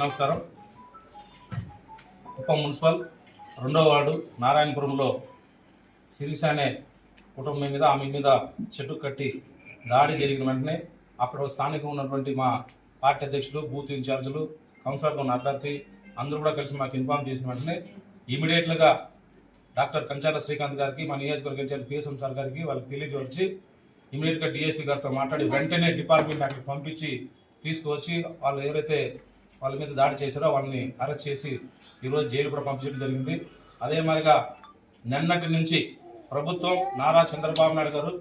నమస్కారం. కుప్పం మున్సిపల్ రెండవ వార్డు నారాయణపురంలో శిరీష అనే కుటుంబం మీద ఆమె మీద చెట్టు కట్టి దాడి జరిగిన వెంటనే అక్కడ స్థానికంగా ఉన్నటువంటి మా పార్టీ అధ్యక్షులు బూత్ ఇన్ఛార్జీలు కౌన్సిలర్తో ఉన్న అభ్యర్థి అందరూ కూడా కలిసి మాకు ఇన్ఫార్మ్ చేసిన వెంటనే ఇమీడియట్లుగా డాక్టర్ కంచాల శ్రీకాంత్ గారికి మా నియోజకవర్గ ఇన్ఛార్జ్ పిఎస్ఎం సార్ గారికి వాళ్ళకి తెలియజేసి ఇమీడియట్గా డిఎస్పీ గారితో మాట్లాడి వెంటనే డిపార్ట్మెంట్ అక్కడికి పంపించి తీసుకువచ్చి వాళ్ళు ఎవరైతే వాళ్ళ మీద దాడి చేశారో వాళ్ళని అరెస్ట్ చేసి ఈరోజు జైలు కూడా పంపించడం జరిగింది. అదే మాదిరిగా నిన్నటి నుంచి ప్రభుత్వం నారా చంద్రబాబు నాయుడు గారు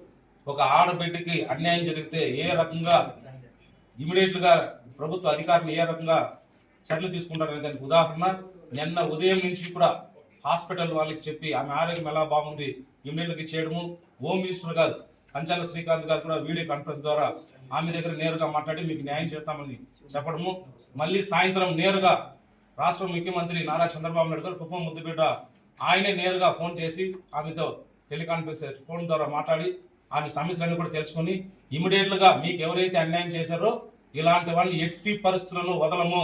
ఒక ఆడబిడ్డకి అన్యాయం జరిగితే ఏ రకంగా ఇమీడియట్గా ప్రభుత్వ అధికారులు ఏ రకంగా చర్యలు తీసుకుంటారనే దానికి ఉదాహరణ. నిన్న ఉదయం నుంచి కూడా హాస్పిటల్ వాళ్ళకి చెప్పి ఆమె ఆరోగ్యం ఎలా బాగుంది ఇమీడియట్గా చేయడము. హోమ్ మినిస్టర్ గారు కంచాల శ్రీకాంత్ గారు కూడా వీడియో కాన్ఫరెన్స్ ద్వారా ఆమె దగ్గర నేరుగా మాట్లాడి మీకు న్యాయం చేస్తామని చెప్పడము. మళ్ళీ సాయంత్రం నేరుగా రాష్ట్ర ముఖ్యమంత్రి నారా చంద్రబాబు నాయుడు గారు కుప్పం ముద్దుపేట ఆయనే నేరుగా ఫోన్ చేసి ఆమెతో టెలికాన్ఫరెన్స్ ఫోన్ ద్వారా మాట్లాడి ఆమె సమస్యలన్నీ కూడా తెలుసుకుని ఇమీడియట్గా మీకు ఎవరైతే అన్యాయం చేశారో ఇలాంటి వాళ్ళని ఎట్టి పరిస్థితులను వదలము.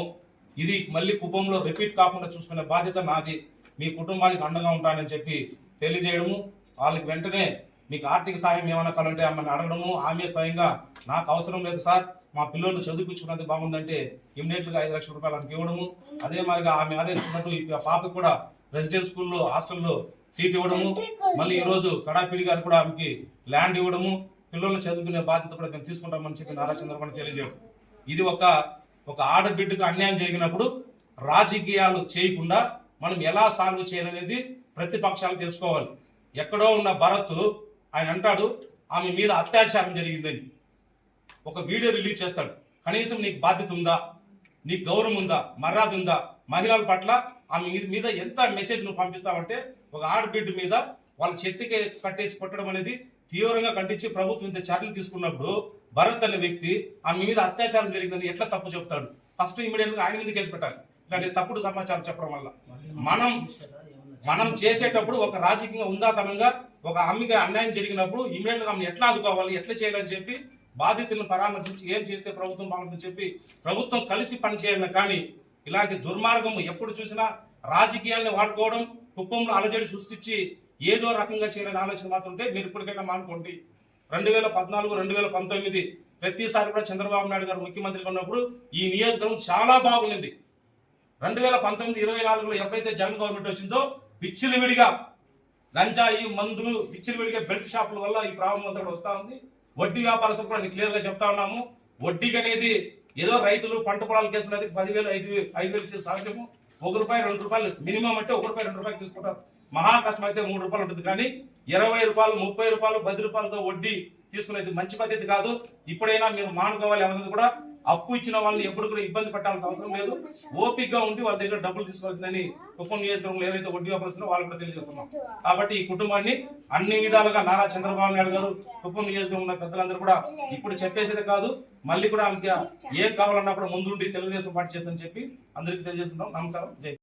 ఇది మళ్ళీ కుప్పంలో రిపీట్ కాకుండా చూసుకునే బాధ్యత నాది. మీ కుటుంబానికి అండగా ఉంటానని చెప్పి తెలియజేయడము. వాళ్ళకి వెంటనే మీకు ఆర్థిక సాయం ఏమైనా కావాలంటే ఆమెను అడగడము. ఆమె స్వయంగా నాకు అవసరం లేదు సార్. మా పిల్లలు చదివించుకున్నది బాగుందంటే ఇమ్మీడియట్గా ఐదు లక్షల రూపాయలు ఆమెకి ఇవ్వడము. అదే మాదిరిగా ఆమె ఆదేశించినట్టు ఈ పాపకు కూడా రెసిడెన్స్ స్కూల్లో హాస్టల్లో సీట్ ఇవ్వడము. మళ్ళీ ఈరోజు కడాపిడి గారు కూడా ఆమెకి ల్యాండ్ ఇవ్వడము. పిల్లల్ని చదువుకునే బాధ్యత కూడా మేము తీసుకుంటామని చెప్పి నారా చంద్రబాబు తెలియజేయడం. ఇది ఒక ఒక ఆడబిడ్డకు అన్యాయం జరిగినప్పుడు రాజకీయాలు చేయకుండా మనం ఎలా సాల్వ్ చేయాలనేది ప్రతిపక్షాలు తెలుసుకోవాలి. ఎక్కడో ఉన్న భరత్ ఆయన అంటాడు ఆమె మీద అత్యాచారం జరిగిందని. ఒక వీడియో రిలీజ్ చేస్తాడు. కనీసం నీకు బాధ్యత ఉందా? నీకు గౌరవం ఉందా? మర్యాద ఉందా? మహిళల పట్ల ఆమె మీద- ఎంత మెసేజ్ నువ్వు పంపిస్తావంటే ఒక ఆడబిడ్డ మీద వాళ్ళ చెట్టుకి కట్టేసి కొట్టడం అనేది తీవ్రంగా ఖండించి ప్రభుత్వం ఇంత చర్యలు తీసుకున్నప్పుడు భరత్ అనే వ్యక్తి ఆమె మీద అత్యాచారం జరిగిందని ఎట్లా తప్పు చెప్తాడు ఫస్ట్ ఇమీడియట్గా ఆయన మీద కేసు పెట్టాలి. ఇలాంటి తప్పుడు సమాచారం చెప్పడం వల్ల. మనం మనం చేసేటప్పుడు ఒక రాజకీయంగా ఉందాతనంగా ఒక అమ్మికి అన్యాయం జరిగినప్పుడు ఇమీడియట్గా ఎట్లా ఆదుకోవాలి ఎట్లా చేయాలని చెప్పి బాధితులను పరామర్శించి ఏం చేస్తే ప్రభుత్వం బాగుంటుందని చెప్పి ప్రభుత్వం కలిసి పనిచేయాలని కానీ ఇలాంటి దుర్మార్గం ఎప్పుడు చూసినా రాజకీయాలను వాడుకోవడం కుప్పంలో అలజడి సృష్టించి ఏదో రకంగా చేయాలని ఆలోచన మాత్రం ఉంటే మీరు ఇప్పటికైనా మానుకోండి. రెండు వేల పద్నాలుగు రెండు వేల పంతొమ్మిది ప్రతిసారి కూడా చంద్రబాబు నాయుడు గారు ముఖ్యమంత్రిగా ఉన్నప్పుడు ఈ నియోజకవర్గం చాలా బాగుంది రెండు వేల పంతొమ్మిది ఇరవై నాలుగులో ఎప్పుడైతే జగన్ గవర్నమెంట్ వచ్చిందో విడిగా గంజాయి మందు విడిగా బెల్ట్ షాపుల వల్ల ఈ ప్రాబ్లం అంతా కూడా వస్తా ఉంది. వడ్డీ వ్యాపారస్తులు కూడా క్లియర్ క్లియర్గా చెప్తా ఉన్నాము. వడ్డీకి అనేది ఏదో రైతులు పంట పొలాలు కేసుకున్నది పదివేలు ఐదు ఐదు వేలు ఇచ్చే సహజము ఒక రూపాయి రెండు రూపాయలు మినిమం అంటే ఒక రూపాయి రెండు రూపాయలు తీసుకుంటారు. మహా కష్టం అయితే మూడు రూపాయలు ఉంటుంది కానీ ఇరవై రూపాయలు ముప్పై రూపాయలు పది రూపాయలతో వడ్డీ తీసుకునేది మంచి పద్ధతి కాదు. ఇప్పుడైనా మీరు మానుకోవాలి అన్నది కూడా అప్పు ఇచ్చిన వాళ్ళని ఎప్పుడు కూడా ఇబ్బంది పెట్టాల్సిన అవసరం లేదు. ఓపిక్గా ఉండి వాళ్ళ దగ్గర డబ్బులు తీసుకోవాల్సిందని కుప్పం నియోజకవర్గంలో ఏదైతే వడ్డీ వ్యాపారస్తున్నారో వాళ్ళు కూడా తెలియజేస్తున్నాం. కాబట్టి ఈ కుటుంబాన్ని అన్ని విధాలుగా నారా చంద్రబాబు నాయుడు గారు కుప్పం నియోజకవర్గం ఉన్న పెద్దలందరూ కూడా ఇప్పుడు చెప్పేసేది కాదు. మళ్ళీ కూడా ఆమెకి ఏం కావాలన్నా కూడా ముందుండి తెలుగుదేశం పార్టీ చేస్తుందని చెప్పి అందరికీ తెలియజేస్తున్నాం. నమస్కారం. జై